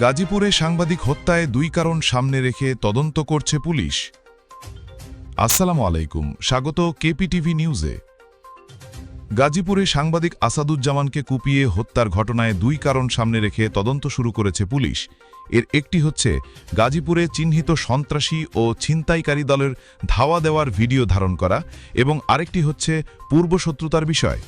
গাজীপুরে সাংবাদিক হত্যায় দুই কারণ সামনে রেখে তদন্ত করছে পুলিশ। আসসালামু আলাইকুম, স্বাগত কেপিটিভি নিউজে। গাজীপুরে সাংবাদিক আসাদুজ্জামানকে কুপিয়ে হত্যার ঘটনায় দুই কারণ সামনে রেখে তদন্ত শুরু করেছে পুলিশ। এর একটি হচ্ছে, গাজীপুরে চিহ্নিত সন্ত্রাসী ও ছিনতাইকারী দলের ধাওয়া দেওয়ার ভিডিও ধারণ করা এবং আরেকটি হচ্ছে পূর্বশত্রুতার বিষয়।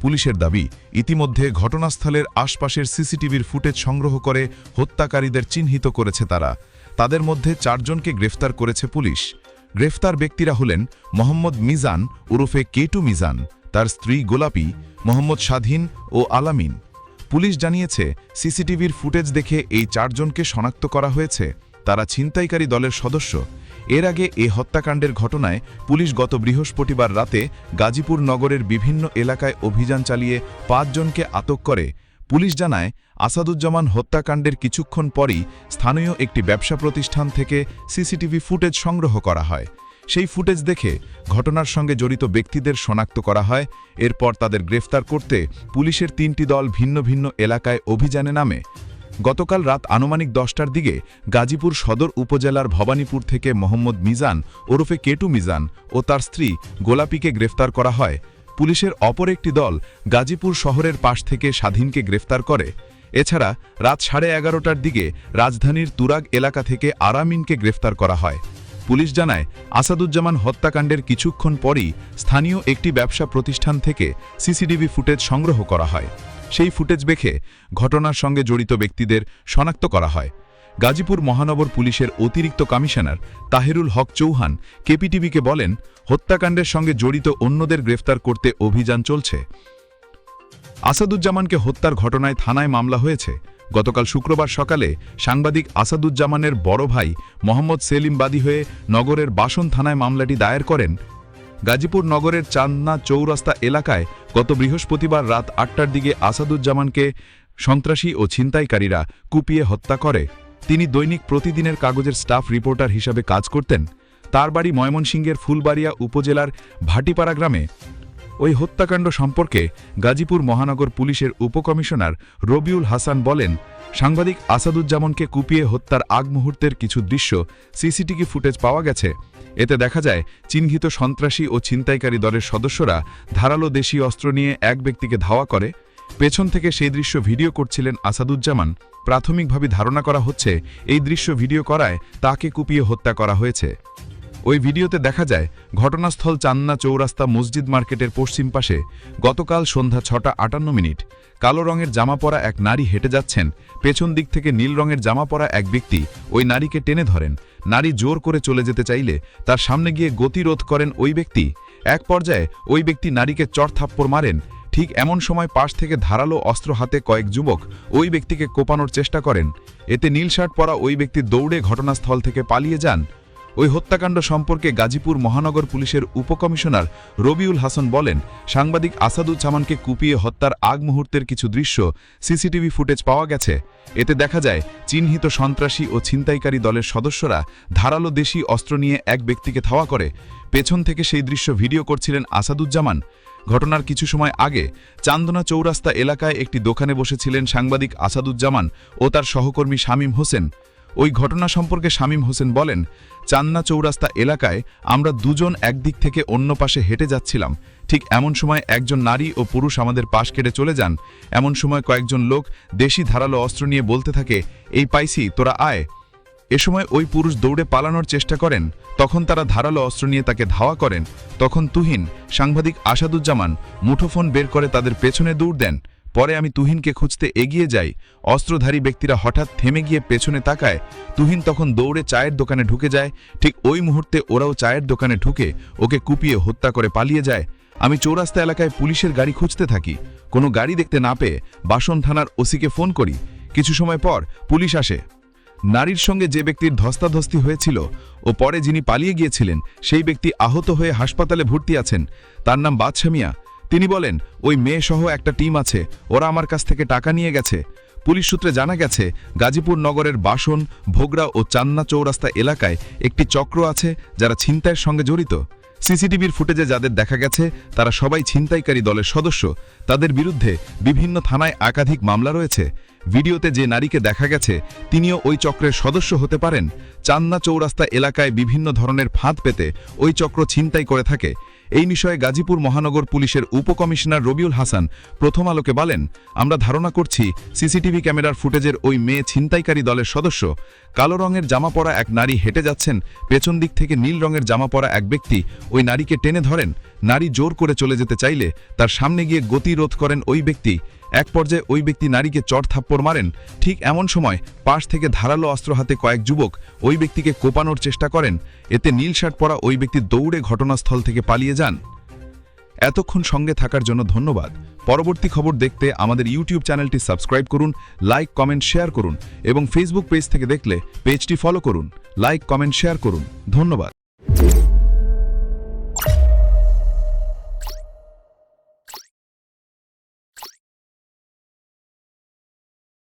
পুলিশের দাবি, ইতিমধ্যে ঘটনাস্থলের আশপাশের সিসিটিভির ফুটেজ সংগ্রহ করে হত্যাকারীদের চিহ্নিত করেছে তারা। তাদের মধ্যে চারজনকে গ্রেফতার করেছে পুলিশ। গ্রেফতার ব্যক্তিরা হলেন মোহাম্মদ মিজান ওরফে কেটু মিজান, তার স্ত্রী গোলাপি, মোহাম্মদ স্বাধীন ও আলামিন। পুলিশ জানিয়েছে, সিসিটিভির ফুটেজ দেখে এই চারজনকে শনাক্ত করা হয়েছে। তারা ছিনতাইকারী দলের সদস্য। এর আগে এ হত্যাকাণ্ডের ঘটনায় পুলিশ গত বৃহস্পতিবার রাতে গাজীপুর নগরের বিভিন্ন এলাকায় অভিযান চালিয়ে পাঁচজনকে আটক করে। পুলিশ জানায়, আসাদুজ্জামান হত্যাকাণ্ডের কিছুক্ষণ পরই স্থানীয় একটি ব্যবসা প্রতিষ্ঠান থেকে সিসিটিভি ফুটেজ সংগ্রহ করা হয়। সেই ফুটেজ দেখে ঘটনার সঙ্গে জড়িত ব্যক্তিদের শনাক্ত করা হয়। এরপর তাদের গ্রেফতার করতে পুলিশের তিনটি দল ভিন্ন ভিন্ন এলাকায় অভিযানে নামে। গতকাল রাত আনুমানিক দশটার দিকে গাজীপুর সদর উপজেলার ভবানীপুর থেকে মোহাম্মদ মিজান ওরফে কেটু মিজান ও তার স্ত্রী গোলাপিকে গ্রেফতার করা হয়। পুলিশের অপর একটি দল গাজীপুর শহরের পাশ থেকে স্বাধীনকে গ্রেফতার করে। এছাড়া রাত সাড়ে এগারোটার দিকে রাজধানীর তুরাগ এলাকা থেকে আরামিনকে গ্রেফতার করা হয়। পুলিশ জানায়, আসাদুজ্জামান হত্যাকাণ্ডের কিছুক্ষণ পরই স্থানীয় একটি ব্যবসা প্রতিষ্ঠান থেকে সিসিটিভি ফুটেজ সংগ্রহ করা হয়। সেই ফুটেজ দেখে ঘটনার সঙ্গে জড়িত ব্যক্তিদের শনাক্ত করা হয়। গাজীপুর মহানগর পুলিশের অতিরিক্ত কমিশনার তাহেরুল হক চৌহান কেপিটিভিকে বলেন, হত্যাকাণ্ডের সঙ্গে জড়িত অন্যদের গ্রেফতার করতে অভিযান চলছে। আসাদুজ্জামানকে হত্যার ঘটনায় থানায় মামলা হয়েছে। গতকাল শুক্রবার সকালে সাংবাদিক আসাদুজ্জামানের বড় ভাই মোহাম্মদ সেলিম বাদী হয়ে নগরের বাসন থানায় মামলাটি দায়ের করেন। গাজীপুর নগরের চান্দনা চৌরাস্তা এলাকায় গত বৃহস্পতিবার রাত আটটার দিকে আসাদুজ্জামানকে সন্ত্রাসী ও ছিনতাইকারীরা কুপিয়ে হত্যা করে। তিনি দৈনিক প্রতিদিনের কাগজের স্টাফ রিপোর্টার হিসাবে কাজ করতেন। তার বাড়ি ময়মনসিংহের ফুলবাড়িয়া উপজেলার ভাটিপাড়া গ্রামে। ওই হত্যাকাণ্ড সম্পর্কে গাজীপুর মহানগর পুলিশের উপকমিশনার রবিউল হাসান বলেন, সাংবাদিক আসাদুজ্জামানকে কুপিয়ে হত্যার আগ মুহূর্তের কিছু দৃশ্য সিসিটিভি ফুটেজ পাওয়া গেছে। এতে দেখা যায়, চিহ্নিত সন্ত্রাসী ও ছিনতাইকারী দলের সদস্যরা ধারালো দেশি অস্ত্র নিয়ে এক ব্যক্তিকে ধাওয়া করে। পেছন থেকে সেই দৃশ্য ভিডিও করছিলেন আসাদুজ্জামান। প্রাথমিকভাবে ধারণা করা হচ্ছে, এই দৃশ্য ভিডিও করায় তাকে কুপিয়ে হত্যা করা হয়েছে। ওই ভিডিওতে দেখা যায়, ঘটনাস্থল চান্না চৌরাস্তা মসজিদ মার্কেটের পশ্চিম পাশে গতকাল সন্ধ্যা ছটা আটান্ন মিনিট। কালো রঙের জামা পরা এক নারী হেঁটে যাচ্ছেন। পেছন দিক থেকে নীল রঙের জামা পরা এক ব্যক্তি ওই নারীকে টেনে ধরেন। নারী জোর করে চলে যেতে চাইলে তার সামনে গিয়ে গতিরোধ করেন ওই ব্যক্তি। এক পর্যায়ে ওই ব্যক্তি নারীকে চর থাপ্পড় মারেন। ঠিক এমন সময় পাশ থেকে ধারালো অস্ত্র হাতে কয়েক যুবক ওই ব্যক্তিকে কোপানোর চেষ্টা করেন। এতে নীল শার্ট পরা ওই ব্যক্তি দৌড়ে ঘটনাস্থল থেকে পালিয়ে যান। ওই হত্যাকাণ্ড সম্পর্কে গাজীপুর মহানগর পুলিশের উপকমিশনার রবিউল হাসান বলেন, সাংবাদিক আসাদুজ্জামানকে কুপিয়ে হত্যার আগ মুহূর্তের কিছু দৃশ্য সিসিটিভি ফুটেজ পাওয়া গেছে। এতে দেখা যায়, চিহ্নিত সন্ত্রাসী ও ছিনতাইকারী দলের সদস্যরা ধারালো দেশি অস্ত্র নিয়ে এক ব্যক্তিকে ধাওয়া করে। পেছন থেকে সেই দৃশ্য ভিডিও করছিলেন আসাদুজ্জামান। ঘটনার কিছু সময় আগে চান্দনা চৌরাস্তা এলাকায় একটি দোকানে বসেছিলেন সাংবাদিক আসাদুজ্জামান ও তার সহকর্মী শামীম হোসেন। ওই ঘটনা সম্পর্কে শামীম হোসেন বলেন, চান্না চৌরাস্তা এলাকায় আমরা দুজন একদিক থেকে অন্য পাশে হেঁটে যাচ্ছিলাম। ঠিক এমন সময় একজন নারী ও পুরুষ আমাদের পাশ কেটে চলে যান। এমন সময় কয়েকজন লোক দেশি ধারালো অস্ত্র নিয়ে বলতে থাকে, এই পাইছি তোরা আয়। এ সময় ওই পুরুষ দৌড়ে পালানোর চেষ্টা করেন। তখন তারা ধারালো অস্ত্র নিয়ে তাকে ধাওয়া করেন। তখন তুহিন, সাংবাদিক আসাদুজ্জামান মুঠোফোন বের করে তাদের পেছনে দৌড় দেন। পরে আমি তুহিনকে খুঁজতে এগিয়ে যাই। অস্ত্রধারী ব্যক্তিরা হঠাৎ থেমে গিয়ে পেছনে তাকায়। তুহিন তখন দৌড়ে চায়ের দোকানে ঢুকে যায়। ঠিক ওই মুহূর্তে ওরাও চায়ের দোকানে ঢুকে ওকে কুপিয়ে হত্যা করে পালিয়ে যায়। আমি চৌরাস্তা এলাকায় পুলিশের গাড়ি খুঁজতে থাকি। কোনো গাড়ি দেখতে না পেয়ে বাসন থানার ওসিকে ফোন করি। কিছু সময় পর পুলিশ আসে। নারীর সঙ্গে যে ব্যক্তির ধস্তাধস্তি হয়েছিল ও পরে যিনি পালিয়ে গিয়েছিলেন, সেই ব্যক্তি আহত হয়ে হাসপাতালে ভর্তি আছেন। তার নাম বাদশা মিয়া। তিনি বলেন, ওই মেয়ে সহ একটা টিম আছে, ওরা আমার কাছ থেকে টাকা নিয়ে গেছে। পুলিশ সূত্রে জানা গেছে, গাজীপুর নগরের বাসন ভোগড়া ও চান্না চৌরাস্তা এলাকায় একটি চক্র আছে যারা ছিনতাইয়ের সঙ্গে জড়িত। সিসিটিভির ফুটেজে যাদের দেখা গেছে, তারা সবাই ছিনতাইকারী দলের সদস্য। তাদের বিরুদ্ধে বিভিন্ন থানায় একাধিক মামলা রয়েছে। ভিডিওতে যে নারীকে দেখা গেছে, তিনিও ওই চক্রের সদস্য হতে পারেন। চান্না চৌরাস্তা এলাকায় বিভিন্ন ধরনের ফাঁদ পেতে ওই চক্র ছিনতাই করে থাকে। এই বিষয়ে গাজীপুর মহানগর পুলিশের উপকমিশনার রবিউল হাসান প্রথম আলোকে বলেন, আমরা ধারণা করছি সিসিটিভি ক্যামেরার ফুটেজের ওই মেয়ে ছিনতাইকারী দলের সদস্য। কালো রঙের জামা পরা এক নারী হেঁটে যাচ্ছেন, পেছন দিক থেকে নীল রঙের জামা পরা এক ব্যক্তি। ওই নারীকে টেনে ধরেন। নারী জোর করে চলে যেতে চাইলে তার সামনে গিয়ে গতিরোধ করেন ওই ব্যক্তি। এক পর্যায়ে ওই ব্যক্তি নারীকে চড় থাপ্পড় মারেন। ঠিক এমন সময় পাশ থেকে ধারালো অস্ত্র হাতে কয়েক যুবক ওই ব্যক্তিকে কোপানোর চেষ্টা করেন। এতে নীল শার্ট পরা ওই ব্যক্তি দৌড়ে ঘটনাস্থল থেকে পালিয়ে যান। এতক্ষণ সঙ্গে থাকার জন্য ধন্যবাদ। পরবর্তী খবর দেখতে আমাদের ইউটিউব চ্যানেলটি সাবস্ক্রাইব করুন, লাইক, কমেন্ট, শেয়ার করুন এবং ফেসবুক পেজ থেকে দেখলে পেজটি ফলো করুন, লাইক, কমেন্ট, শেয়ার করুন। ধন্যবাদ।